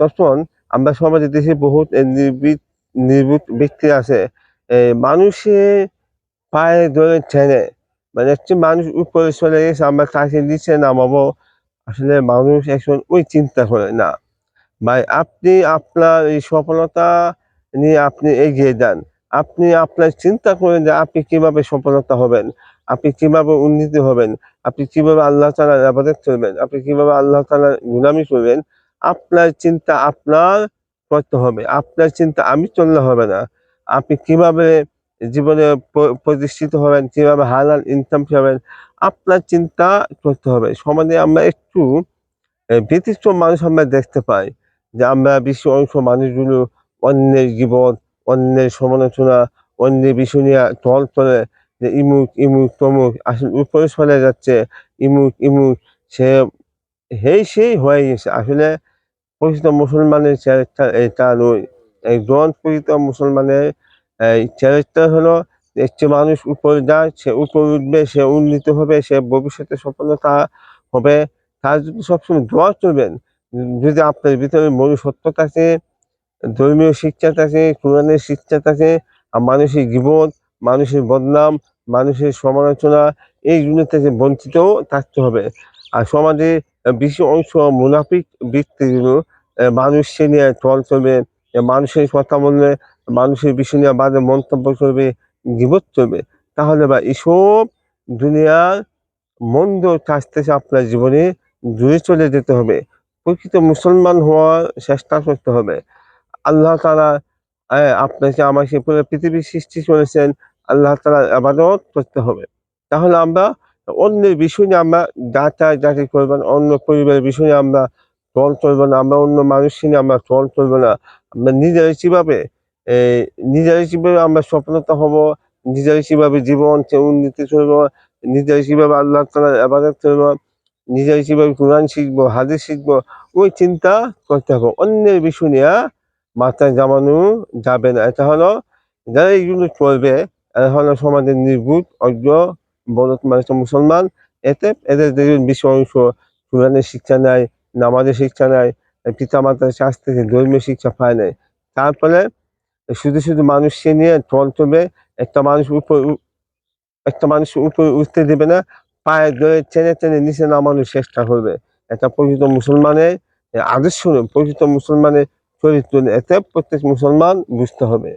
তখন আমরা সমাজে দেশে বহুত নির্বিত ব্যক্তি আছে। মানুষে পায়ে ধরে টেনে মানে হচ্ছে মানুষ উপরে চলে গেছে, আমরা তাকে নিচে নামাবো। আসলে মানুষ এখন ওই চিন্তা করে না। ভাই, আপনি আপনার এই সফলতা নিয়ে আপনি এগিয়ে যান। আপনি আপনার চিন্তা করেন যে আপনি কীভাবে সফলতা হবেন। আপনি কীভাবে উন্নতি হবেন। আপনি কীভাবে আল্লাহ তালার আবাদত করবেন। আপনি কীভাবে আল্লাহ তালার গুলামি করবেন। আপনার চিন্তা আপনার করতে হবে। আপনার চিন্তা আমি চললে হবে না। আপনি কীভাবে জীবনে প্রতিষ্ঠিত হবেন কীভাবে হালাল ইনকাম করবেন আপনার চিন্তা করতে হবে। সমাজে আমরা একটু এ, ব্যতিক্রম মানুষ আমরা দেখতে পাই যে আমরা বেশি অংশ মানুষগুলো অন্যের জীবন অন্যের সমালোচনা অন্যের বিষয় নিয়ে টল করে যে ইমুক ইমুক তমুক আসলে উপরে চলে যাচ্ছে ইমুক ইমুক সে হেই সেই হয়ে গেছে। আসলে প্রকৃত মুসলমানের ক্যারেক্টার এটা নয়। একজন প্রকৃত মুসলমানের, এই ক্যারেক্টার হলো, একটি মানুষ উপরে যায়, সে উপরে উঠবে, সে উন্নীত হবে, সে ভবিষ্যতে সফলতা হবে। তার জন্য সবসময় দোয়া করবেন। যদি আপনার ভিতরে মনুষ্যত্ব থাকে, ধর্মীয় শিক্ষা থাকে, কোরআনের শিক্ষা থাকে, আর মানুষের জীবন, মানুষের বদনাম, মানুষের সমালোচনা এইগুলো থেকে বঞ্চিতও থাকতে হবে। আর সমাজে বেশি অংশ মুনাফিক ব্যক্তিগুলো মানুষকে নিয়ে চল চলবে মানুষের কথা বললে মানুষের বিষয় নিয়ে বাজে মন্তব্য করবে জীবত করবে। তাহলে বা এসব দুনিয়ার মন্দ কাজ থেকে আপনার জীবনে দূরে চলে যেতে হবে। প্রকৃত মুসলমান হওয়ার চেষ্টা করতে হবে। আল্লাহ তালা আপনাকে আমাকে পুরো পৃথিবীর সৃষ্টি করেছেন। আল্লাহ তালা আবাদত করতে হবে। তাহলে আমরা অন্যের বিষয় নিয়ে আমরা যাচাই করব না, অন্য পরিবারের বিষয় নিয়ে আমরা টল করব না, আমরা অন্য মানুষ নিয়ে আমরা টল করব না। আমরা নিজেরাই কীভাবে এই নিজেরাই কীভাবে আমরা সফলতা হব নিজেরাই কীভাবে জীবনকে উন্নতি করব নিজেরাই কীভাবে আল্লাহ তালা আবাদত করব নিজেরাই কীভাবে কোরআন শিখব, হাদিস শিখব, ওই চিন্তা করতে হবে। অন্যের বিষয় নিয়ে মাথায় জামানো যাবে না। এটা হলো, যারা এইগুলো করবে, এরা হলো সমাজের নির্বুত অজ্ঞ বলত মানুষ মুসলমান এতে এদের দেখবেন বেশি অংশ কোরআনের শিক্ষা নেয় নামাজের শিক্ষা নেয় পিতা মাতার কাছ থেকে ধর্মীয় শিক্ষা পায় নাই। তারপরে শুধু শুধু মানুষকে নিয়ে চলবে একটা মানুষ উপর একটা মানুষ উপরে উঠতে দেবে না পায়ে ধরে টেনে টেনে নিচে নামানোর চেষ্টা করবে। এটা প্রকৃত মুসলমানের আদর্শ নয়, প্রকৃত মুসলমানের চরিত্র এতে প্রত্যেক মুসলমান বুঝতে হবে।